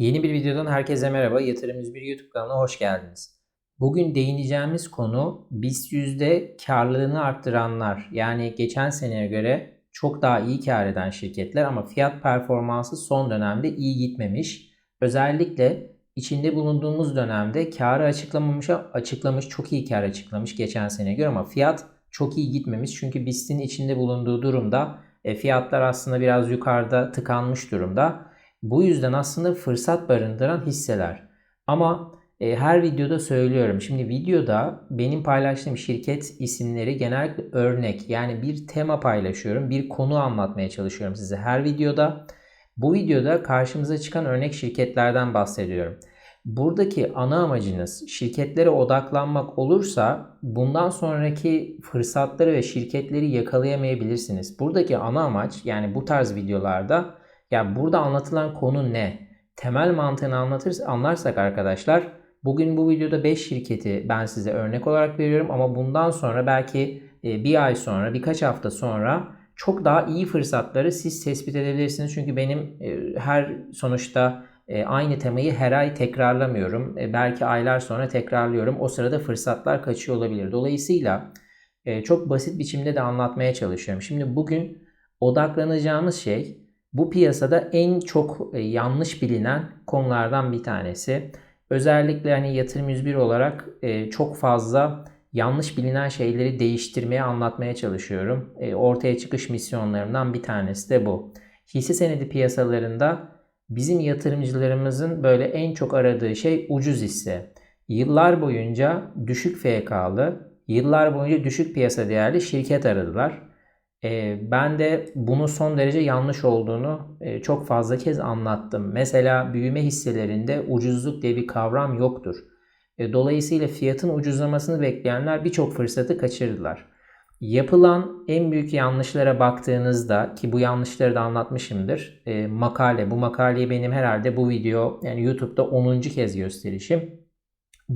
Yeni bir videodan herkese merhaba. Yatırım 101 YouTube kanalına hoş geldiniz. Bugün değineceğimiz konu BIST yüzde karlılığını arttıranlar. Yani geçen seneye göre çok daha iyi kar eden şirketler ama fiyat performansı son dönemde iyi gitmemiş. Özellikle içinde bulunduğumuz dönemde karı açıklamamış, açıklamış, çok iyi kar açıklamış geçen seneye göre ama fiyat çok iyi gitmemiş. Çünkü BIST'in içinde bulunduğu durumda e, fiyatlar aslında biraz yukarıda tıkanmış durumda. Bu yüzden aslında fırsat barındıran hisseler. Ama e, her videoda söylüyorum. Şimdi videoda benim paylaştığım şirket isimleri genellikle örnek. Yani bir tema paylaşıyorum. Bir konu anlatmaya çalışıyorum size her videoda. Bu videoda karşımıza çıkan örnek şirketlerden bahsediyorum. Buradaki ana amacınız şirketlere odaklanmak olursa bundan sonraki fırsatları ve şirketleri yakalayamayabilirsiniz. Buradaki ana amaç yani bu tarz videolarda ya burada anlatılan konu ne? Temel mantığını anlatırız, anlarsak arkadaşlar bugün bu videoda 5 şirketi ben size örnek olarak veriyorum ama bundan sonra belki e, bir ay sonra birkaç hafta sonra çok daha iyi fırsatları siz tespit edebilirsiniz. Çünkü benim e, her sonuçta e, aynı temayı her ay tekrarlamıyorum. Belki aylar sonra tekrarlıyorum. O sırada fırsatlar kaçıyor olabilir. Dolayısıyla çok basit biçimde de anlatmaya çalışıyorum. Şimdi bugün odaklanacağımız şey bu piyasada en çok e, yanlış bilinen konulardan bir tanesi. Özellikle hani yatırım 101 olarak e, çok fazla yanlış bilinen şeyleri değiştirmeye, anlatmaya çalışıyorum. E, ortaya çıkış misyonlarımdan bir tanesi de bu. Hisse senedi piyasalarında bizim yatırımcılarımızın böyle en çok aradığı şey ucuz hisse. Yıllar boyunca düşük FK'lı, yıllar boyunca düşük piyasa değerli şirket aradılar. Ben de bunu son derece yanlış olduğunu çok fazla kez anlattım. Mesela büyüme hisselerinde ucuzluk diye bir kavram yoktur. Dolayısıyla fiyatın ucuzlamasını bekleyenler birçok fırsatı kaçırdılar. Yapılan en büyük yanlışlara baktığınızda ki bu yanlışları da anlatmışımdır. Makale, bu makaleyi benim herhalde bu video yani YouTube'da 10. kez gösterişim.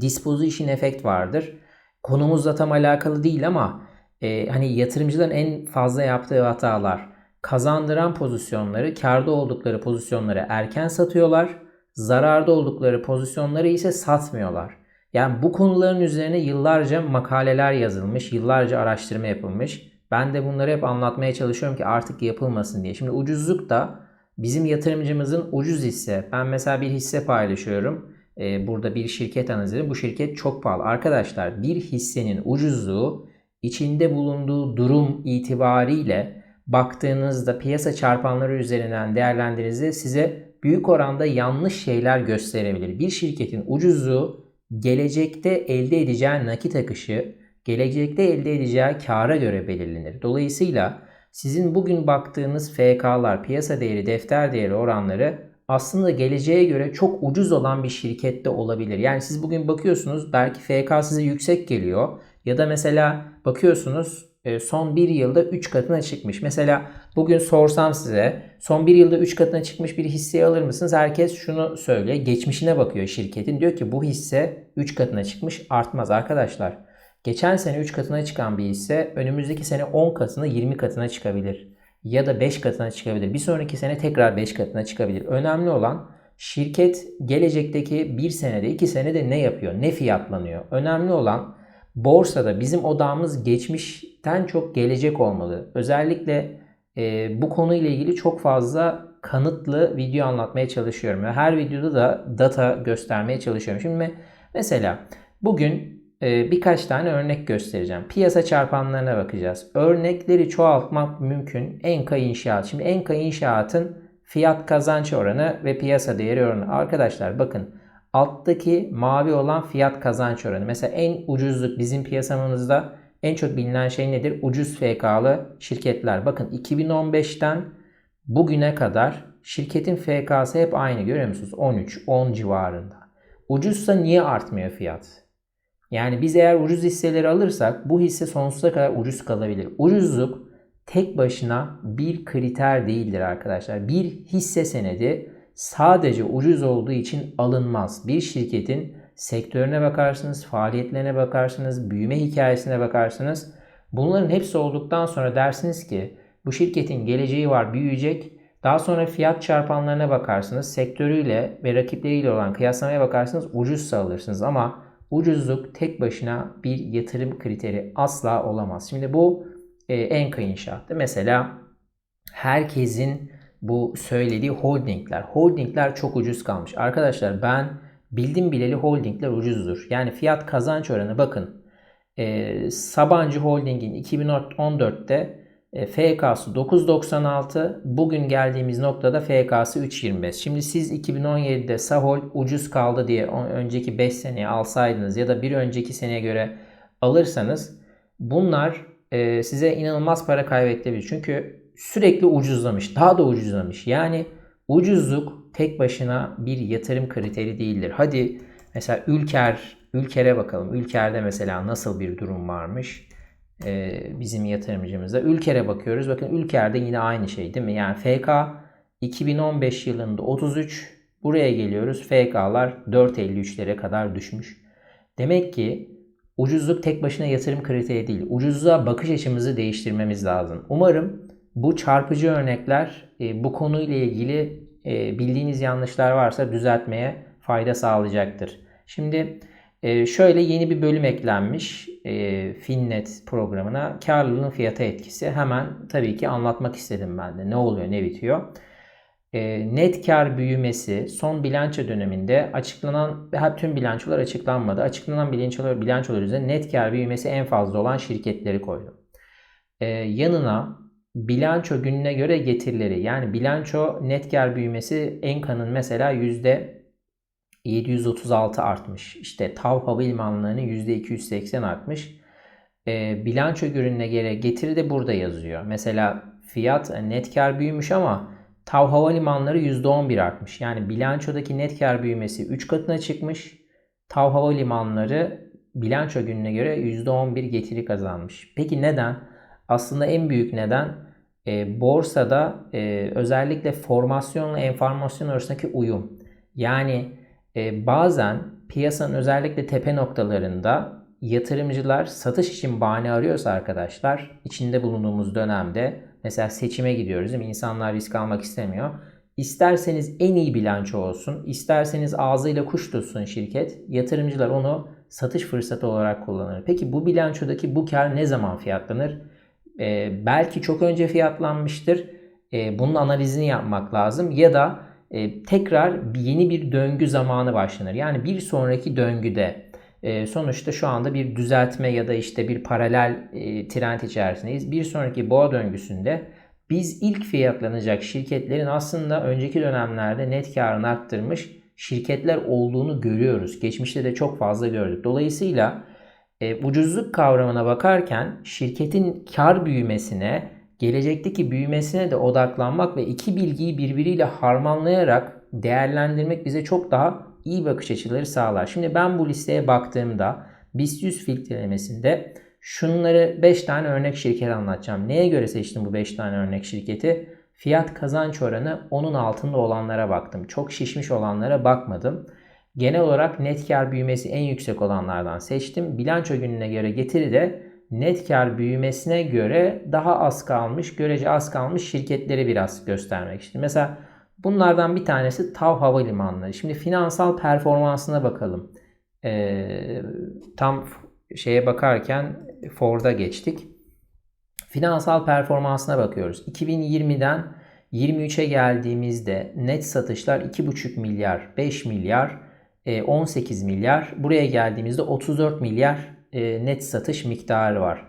Disposition effect vardır. Konumuzla tam alakalı değil ama e, hani yatırımcıların en fazla yaptığı hatalar kazandıran pozisyonları, karda oldukları pozisyonları erken satıyorlar. Zararda oldukları pozisyonları ise satmıyorlar. Yani bu konuların üzerine yıllarca makaleler yazılmış, yıllarca araştırma yapılmış. Ben de bunları hep anlatmaya çalışıyorum ki artık yapılmasın diye. Şimdi ucuzluk da bizim yatırımcımızın ucuz hisse. Ben mesela bir hisse paylaşıyorum. Ee, burada bir şirket analizi. Bu şirket çok pahalı. Arkadaşlar bir hissenin ucuzluğu içinde bulunduğu durum itibariyle baktığınızda piyasa çarpanları üzerinden değerlendirinizde size büyük oranda yanlış şeyler gösterebilir. Bir şirketin ucuzluğu gelecekte elde edeceği nakit akışı, gelecekte elde edeceği kara göre belirlenir. Dolayısıyla sizin bugün baktığınız FK'lar, piyasa değeri, defter değeri oranları aslında geleceğe göre çok ucuz olan bir şirkette olabilir. Yani siz bugün bakıyorsunuz belki FK size yüksek geliyor. Ya da mesela bakıyorsunuz e, son bir yılda 3 katına çıkmış. Mesela bugün sorsam size son bir yılda 3 katına çıkmış bir hisseyi alır mısınız? Herkes şunu söylüyor. Geçmişine bakıyor şirketin. Diyor ki bu hisse 3 katına çıkmış artmaz arkadaşlar. Geçen sene 3 katına çıkan bir hisse önümüzdeki sene 10 katına 20 katına çıkabilir. Ya da 5 katına çıkabilir. Bir sonraki sene tekrar 5 katına çıkabilir. Önemli olan şirket gelecekteki 1 senede 2 senede ne yapıyor? Ne fiyatlanıyor? Önemli olan borsada bizim odağımız geçmişten çok gelecek olmalı. Özellikle e, bu konuyla ilgili çok fazla kanıtlı video anlatmaya çalışıyorum ve her videoda da data göstermeye çalışıyorum. Şimdi mesela bugün e, birkaç tane örnek göstereceğim. Piyasa çarpanlarına bakacağız. Örnekleri çoğaltmak mümkün. Enka İnşaat. Şimdi Enka İnşaat'ın fiyat kazanç oranı ve piyasa değeri oranı. Arkadaşlar bakın Alttaki mavi olan fiyat kazanç oranı. Mesela en ucuzluk bizim piyasamızda en çok bilinen şey nedir? Ucuz FK'lı şirketler. Bakın 2015'ten bugüne kadar şirketin FK'sı hep aynı görüyor musunuz? 13, 10 civarında. Ucuzsa niye artmıyor fiyat? Yani biz eğer ucuz hisseleri alırsak bu hisse sonsuza kadar ucuz kalabilir. Ucuzluk tek başına bir kriter değildir arkadaşlar. Bir hisse senedi sadece ucuz olduğu için alınmaz. Bir şirketin sektörüne bakarsınız, faaliyetlerine bakarsınız, büyüme hikayesine bakarsınız. Bunların hepsi olduktan sonra dersiniz ki bu şirketin geleceği var, büyüyecek. Daha sonra fiyat çarpanlarına bakarsınız. Sektörüyle ve rakipleriyle olan kıyaslamaya bakarsınız ucuzsa alırsınız ama ucuzluk tek başına bir yatırım kriteri asla olamaz. Şimdi bu e, Enka inşaattı. Mesela herkesin bu söylediği holdingler. Holdingler çok ucuz kalmış. Arkadaşlar ben bildim bileli holdingler ucuzdur. Yani fiyat kazanç oranı bakın. E, Sabancı Holding'in 2014'te e, FK'sı 9.96. Bugün geldiğimiz noktada FK'sı 3.25. Şimdi siz 2017'de Sahol ucuz kaldı diye önceki 5 seneye alsaydınız ya da bir önceki seneye göre alırsanız bunlar e, size inanılmaz para kaybettirebilir. Çünkü sürekli ucuzlamış. Daha da ucuzlamış. Yani ucuzluk tek başına bir yatırım kriteri değildir. Hadi mesela Ülker, Ülker'e bakalım. Ülker'de mesela nasıl bir durum varmış? Ee, bizim yatırımcımızda. Ülker'e bakıyoruz. Bakın Ülker'de yine aynı şey değil mi? Yani FK 2015 yılında 33 buraya geliyoruz. FK'lar 4.53'lere kadar düşmüş. Demek ki ucuzluk tek başına yatırım kriteri değil. Ucuzluğa bakış açımızı değiştirmemiz lazım. Umarım bu çarpıcı örnekler e, bu konuyla ilgili e, bildiğiniz yanlışlar varsa düzeltmeye fayda sağlayacaktır. Şimdi e, şöyle yeni bir bölüm eklenmiş e, Finnet programına karlılığın fiyata etkisi. Hemen tabii ki anlatmak istedim ben de ne oluyor ne bitiyor. E, net kar büyümesi son bilanço döneminde açıklanan ve tüm bilançolar açıklanmadı. Açıklanan bilançolar, bilançolar üzerinde net kar büyümesi en fazla olan şirketleri koydum. E, yanına bilanço gününe göre getirileri yani bilanço net kar büyümesi Enka'nın mesela %736 artmış. İşte TAV Havalimanları'nın %280 artmış. E, bilanço gününe göre getiri de burada yazıyor. Mesela fiyat e, net kar büyümüş ama TAV Havalimanları %11 artmış. Yani bilançodaki net kar büyümesi 3 katına çıkmış. TAV Havalimanları bilanço gününe göre %11 getiri kazanmış. Peki neden? Aslında en büyük neden e, borsada e, özellikle formasyonla enformasyon arasındaki uyum. Yani e, bazen piyasanın özellikle tepe noktalarında yatırımcılar satış için bahane arıyorsa arkadaşlar içinde bulunduğumuz dönemde mesela seçime gidiyoruz değil mi? İnsanlar risk almak istemiyor. İsterseniz en iyi bilanço olsun, isterseniz ağzıyla kuş tutsun şirket, yatırımcılar onu satış fırsatı olarak kullanır. Peki bu bilançodaki bu kar ne zaman fiyatlanır? E, belki çok önce fiyatlanmıştır. E, bunun analizini yapmak lazım ya da e, tekrar yeni bir döngü zamanı başlanır. Yani bir sonraki döngüde e, sonuçta şu anda bir düzeltme ya da işte bir paralel e, trend içerisindeyiz. Bir sonraki boğa döngüsünde biz ilk fiyatlanacak şirketlerin aslında önceki dönemlerde net karını arttırmış şirketler olduğunu görüyoruz. Geçmişte de çok fazla gördük. Dolayısıyla e, ucuzluk kavramına bakarken şirketin kar büyümesine, gelecekteki büyümesine de odaklanmak ve iki bilgiyi birbiriyle harmanlayarak değerlendirmek bize çok daha iyi bakış açıları sağlar. Şimdi ben bu listeye baktığımda BIST 100 filtrelemesinde şunları 5 tane örnek şirket anlatacağım. Neye göre seçtim bu 5 tane örnek şirketi? Fiyat kazanç oranı onun altında olanlara baktım. Çok şişmiş olanlara bakmadım. Genel olarak net kar büyümesi en yüksek olanlardan seçtim. Bilanço gününe göre getiri de net kar büyümesine göre daha az kalmış, görece az kalmış şirketleri biraz göstermek istedim. Mesela bunlardan bir tanesi TAV Havalimanları. Şimdi finansal performansına bakalım. Ee, tam şeye bakarken Ford'a geçtik. Finansal performansına bakıyoruz. 2020'den 23'e geldiğimizde net satışlar 2,5 milyar, 5 milyar, 18 e, milyar. Buraya geldiğimizde 34 milyar e, net satış miktarı var.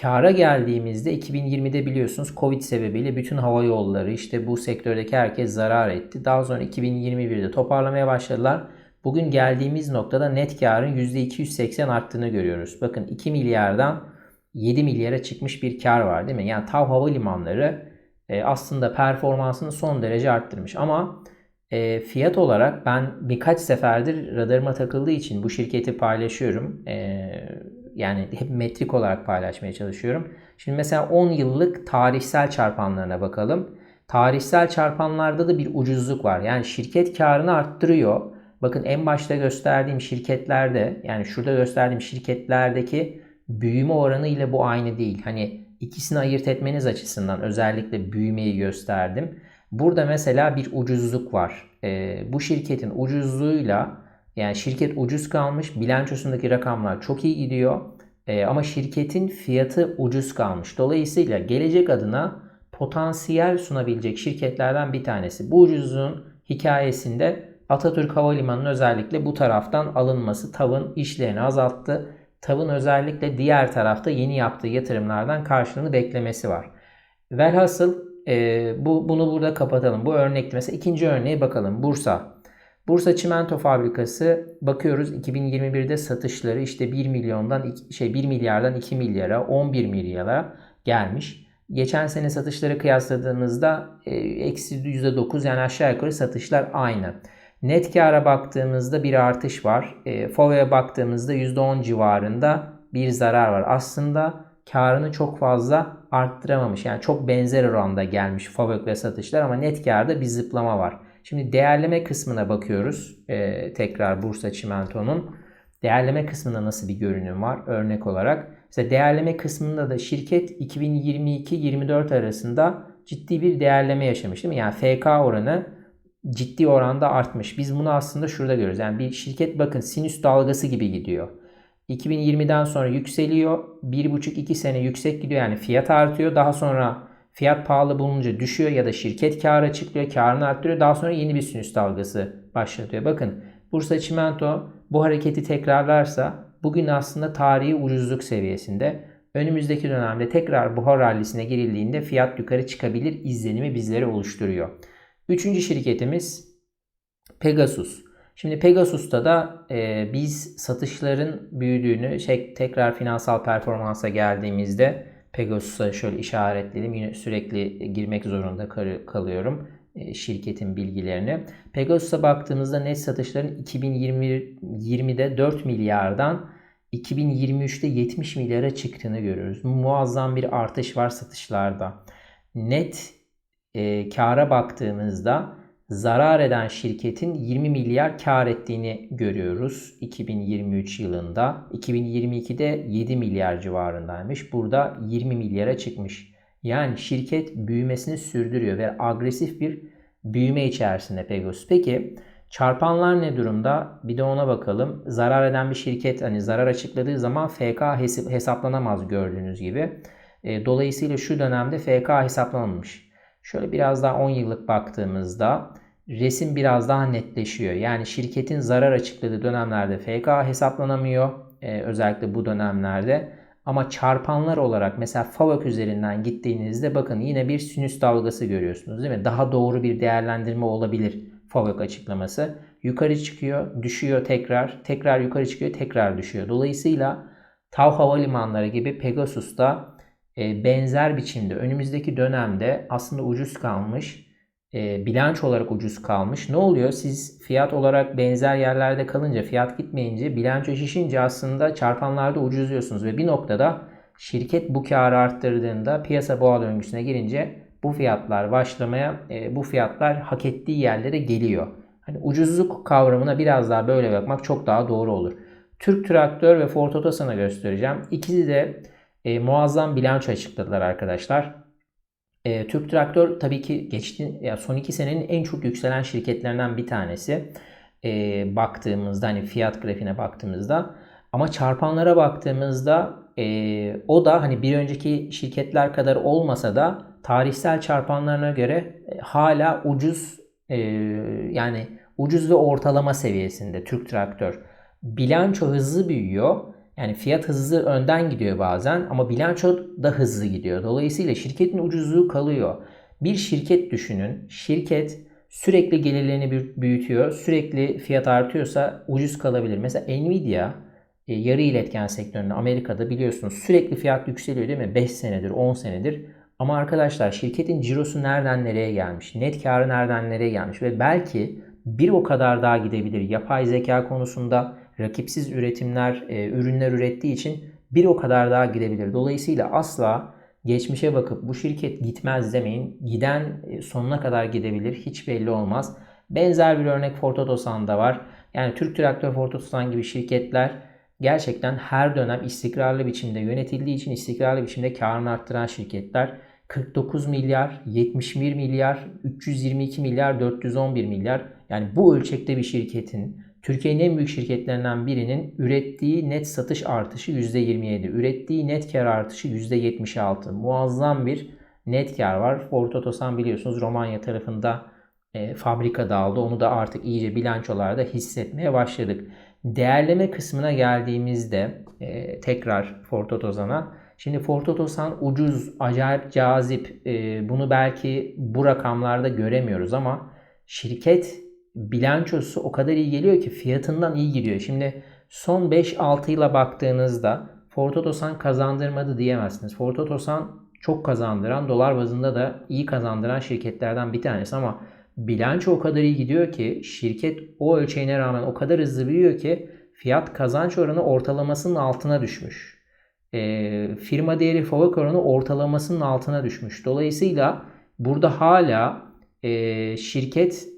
Kara geldiğimizde 2020'de biliyorsunuz Covid sebebiyle bütün hava yolları işte bu sektördeki herkes zarar etti. Daha sonra 2021'de toparlamaya başladılar. Bugün geldiğimiz noktada net karın %280 arttığını görüyoruz. Bakın 2 milyardan 7 milyara çıkmış bir kar var değil mi? Yani TAV Havalimanları e, aslında performansını son derece arttırmış. Ama e, fiyat olarak ben birkaç seferdir radarıma takıldığı için bu şirketi paylaşıyorum. E, yani hep metrik olarak paylaşmaya çalışıyorum. Şimdi mesela 10 yıllık tarihsel çarpanlarına bakalım. Tarihsel çarpanlarda da bir ucuzluk var. Yani şirket karını arttırıyor. Bakın en başta gösterdiğim şirketlerde yani şurada gösterdiğim şirketlerdeki büyüme oranı ile bu aynı değil. Hani ikisini ayırt etmeniz açısından özellikle büyümeyi gösterdim. Burada mesela bir ucuzluk var. E, bu şirketin ucuzluğuyla yani şirket ucuz kalmış, bilançosundaki rakamlar çok iyi gidiyor. E, ama şirketin fiyatı ucuz kalmış. Dolayısıyla gelecek adına potansiyel sunabilecek şirketlerden bir tanesi. Bu ucuzluğun hikayesinde Atatürk Havalimanı'nın özellikle bu taraftan alınması TAV'ın işlerini azalttı. TAV'ın özellikle diğer tarafta yeni yaptığı yatırımlardan karşılığını beklemesi var. Velhasıl e, bu, bunu burada kapatalım. Bu örnekti. Mesela ikinci örneğe bakalım. Bursa. Bursa Çimento Fabrikası bakıyoruz 2021'de satışları işte 1 milyondan şey 1 milyardan 2 milyara 11 milyara gelmiş. Geçen sene satışları kıyasladığımızda e, eksi %9 yani aşağı yukarı satışlar aynı. Net kâra baktığımızda bir artış var. E, FOVE'ye baktığımızda %10 civarında bir zarar var. Aslında karını çok fazla arttıramamış. Yani çok benzer oranda gelmiş FOVÖK ve satışlar ama net karda bir zıplama var. Şimdi değerleme kısmına bakıyoruz. E, tekrar Bursa Çimento'nun. Değerleme kısmında nasıl bir görünüm var örnek olarak. Mesela değerleme kısmında da şirket 2022-24 arasında ciddi bir değerleme yaşamış değil mi? Yani FK oranı ciddi oranda artmış. Biz bunu aslında şurada görüyoruz. Yani bir şirket bakın sinüs dalgası gibi gidiyor. 2020'den sonra yükseliyor. 1,5-2 sene yüksek gidiyor. Yani fiyat artıyor. Daha sonra fiyat pahalı bulununca düşüyor ya da şirket kâra çıkıyor. Karını arttırıyor. Daha sonra yeni bir sinüs dalgası başlatıyor. Bakın Bursa Çimento bu hareketi tekrarlarsa bugün aslında tarihi ucuzluk seviyesinde. Önümüzdeki dönemde tekrar buhar rallisine girildiğinde fiyat yukarı çıkabilir izlenimi bizlere oluşturuyor. Üçüncü şirketimiz Pegasus. Şimdi Pegasus'ta da e, biz satışların büyüdüğünü şey, tekrar finansal performansa geldiğimizde Pegasus'a şöyle işaretledim. Yine sürekli girmek zorunda kalıyorum e, şirketin bilgilerini. Pegasus'a baktığımızda net satışların 2020'de 4 milyardan 2023'te 70 milyara çıktığını görüyoruz. Muazzam bir artış var satışlarda. Net e, kâra baktığımızda zarar eden şirketin 20 milyar kar ettiğini görüyoruz 2023 yılında. 2022'de 7 milyar civarındaymış. Burada 20 milyara çıkmış. Yani şirket büyümesini sürdürüyor ve agresif bir büyüme içerisinde Pegasus. Peki çarpanlar ne durumda? Bir de ona bakalım. Zarar eden bir şirket hani zarar açıkladığı zaman FK hesaplanamaz gördüğünüz gibi. E, dolayısıyla şu dönemde FK hesaplanmamış. Şöyle biraz daha 10 yıllık baktığımızda resim biraz daha netleşiyor. Yani şirketin zarar açıkladığı dönemlerde FK hesaplanamıyor. Ee, özellikle bu dönemlerde. Ama çarpanlar olarak mesela FAVÖK üzerinden gittiğinizde bakın yine bir sinüs dalgası görüyorsunuz değil mi? Daha doğru bir değerlendirme olabilir FAVÖK açıklaması. Yukarı çıkıyor, düşüyor tekrar, tekrar yukarı çıkıyor, tekrar düşüyor. Dolayısıyla TAV Havalimanları gibi Pegasus'ta benzer biçimde önümüzdeki dönemde aslında ucuz kalmış, e, bilanç olarak ucuz kalmış. Ne oluyor? Siz fiyat olarak benzer yerlerde kalınca, fiyat gitmeyince, bilanço şişince aslında çarpanlarda ucuzluyorsunuz ve bir noktada şirket bu karı arttırdığında piyasa boğa döngüsüne girince bu fiyatlar başlamaya, e, bu fiyatlar hak ettiği yerlere geliyor. Hani ucuzluk kavramına biraz daha böyle bakmak çok daha doğru olur. Türk Traktör ve Ford Otosan'a göstereceğim. İkisi de e, muazzam bilanço açıkladılar arkadaşlar. E, Türk Traktör tabii ki geçti, ya son iki senenin en çok yükselen şirketlerinden bir tanesi. E, baktığımızda hani fiyat grafiğine baktığımızda ama çarpanlara baktığımızda e, o da hani bir önceki şirketler kadar olmasa da tarihsel çarpanlarına göre e, hala ucuz e, yani ucuz ve ortalama seviyesinde Türk Traktör. Bilanço hızlı büyüyor yani fiyat hızlı önden gidiyor bazen ama bilanço da hızlı gidiyor. Dolayısıyla şirketin ucuzluğu kalıyor. Bir şirket düşünün. Şirket sürekli gelirlerini büyütüyor. Sürekli fiyat artıyorsa ucuz kalabilir. Mesela Nvidia e, yarı iletken sektöründe Amerika'da biliyorsunuz sürekli fiyat yükseliyor değil mi? 5 senedir, 10 senedir. Ama arkadaşlar şirketin cirosu nereden nereye gelmiş? Net karı nereden nereye gelmiş? Ve belki bir o kadar daha gidebilir. Yapay zeka konusunda rakipsiz üretimler, e, ürünler ürettiği için bir o kadar daha gidebilir. Dolayısıyla asla geçmişe bakıp bu şirket gitmez demeyin. Giden e, sonuna kadar gidebilir. Hiç belli olmaz. Benzer bir örnek Ford Otosan'da var. Yani Türk Traktör Ford gibi şirketler gerçekten her dönem istikrarlı biçimde yönetildiği için istikrarlı biçimde karını arttıran şirketler. 49 milyar, 71 milyar, 322 milyar, 411 milyar. Yani bu ölçekte bir şirketin Türkiye'nin en büyük şirketlerinden birinin ürettiği net satış artışı %27, ürettiği net kar artışı %76. Muazzam bir net kar var. Ford Otosan biliyorsunuz Romanya tarafında e, fabrika dağıldı. Onu da artık iyice bilançolarda hissetmeye başladık. Değerleme kısmına geldiğimizde e, tekrar Ford Otosan'a Şimdi Ford Otosan ucuz, acayip cazip. E, bunu belki bu rakamlarda göremiyoruz ama şirket bilançosu o kadar iyi geliyor ki fiyatından iyi gidiyor. Şimdi son 5-6 yıla baktığınızda Ford Otosan kazandırmadı diyemezsiniz. Ford Otosan çok kazandıran, dolar bazında da iyi kazandıran şirketlerden bir tanesi ama bilanço o kadar iyi gidiyor ki şirket o ölçeğine rağmen o kadar hızlı büyüyor ki fiyat kazanç oranı ortalamasının altına düşmüş. E, firma değeri FOVAK oranı ortalamasının altına düşmüş. Dolayısıyla burada hala e, şirket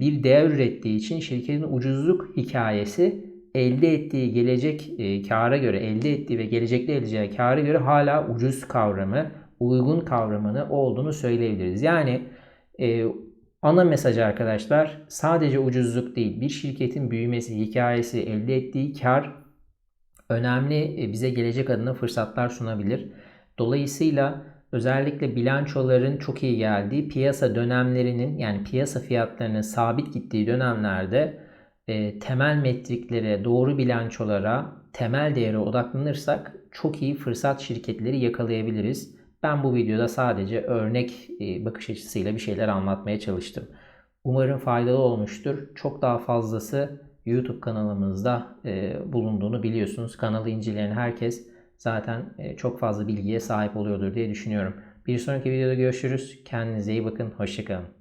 bir değer ürettiği için şirketin ucuzluk hikayesi elde ettiği gelecek e, kâra göre elde ettiği ve gelecekte edeceği kâra göre hala ucuz kavramı, uygun kavramını olduğunu söyleyebiliriz. Yani e, ana mesaj arkadaşlar sadece ucuzluk değil bir şirketin büyümesi, hikayesi, elde ettiği kar önemli e, bize gelecek adına fırsatlar sunabilir. Dolayısıyla özellikle bilançoların çok iyi geldiği piyasa dönemlerinin yani piyasa fiyatlarının sabit gittiği dönemlerde e, temel metriklere, doğru bilançolara, temel değere odaklanırsak çok iyi fırsat şirketleri yakalayabiliriz. Ben bu videoda sadece örnek e, bakış açısıyla bir şeyler anlatmaya çalıştım. Umarım faydalı olmuştur. Çok daha fazlası YouTube kanalımızda e, bulunduğunu biliyorsunuz. Kanalı inceleyen herkes zaten e, çok fazla bilgiye sahip oluyordur diye düşünüyorum. Bir sonraki videoda görüşürüz. Kendinize iyi bakın. Hoşçakalın.